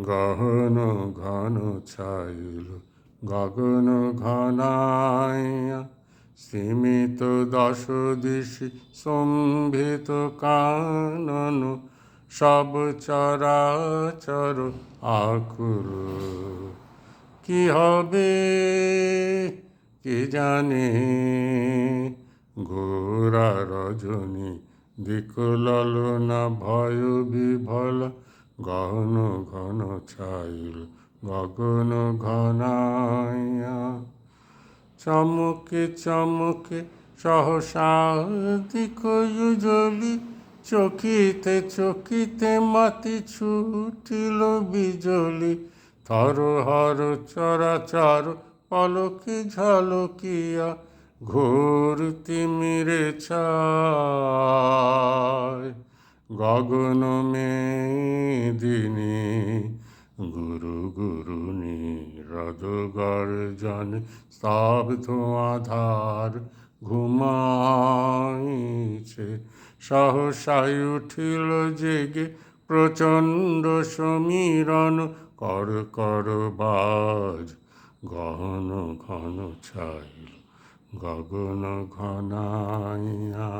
গহন ঘন ছাইল, গগন ঘনাইয়া সীমিত দশ দিশি সম্ভিত কানন, সব চরাচর আকুল। কি হবে, কে জানে, ঘোরা রজনী দিকললনা ভয় বিভল গহন ঘন ছাইল গগন ঘনাইয়া। চমকে চমকে সহসা দিক জলি চকিতে চকিতে মাতি ছুটিল বিজলি। থর হর চরাচর পলকে ঝলকিয়া ঘোর তিমিরে ছায়। গগন মেদিনী গুরু গুরুনি হ্রদ গর্জন স্তব্ধ আধার ঘুমাইছে। সহসাই উঠিল জেগে প্রচণ্ড সমীরণ, কর কর বাজ গহন ঘন ছাইল গগন ঘনাইয়া।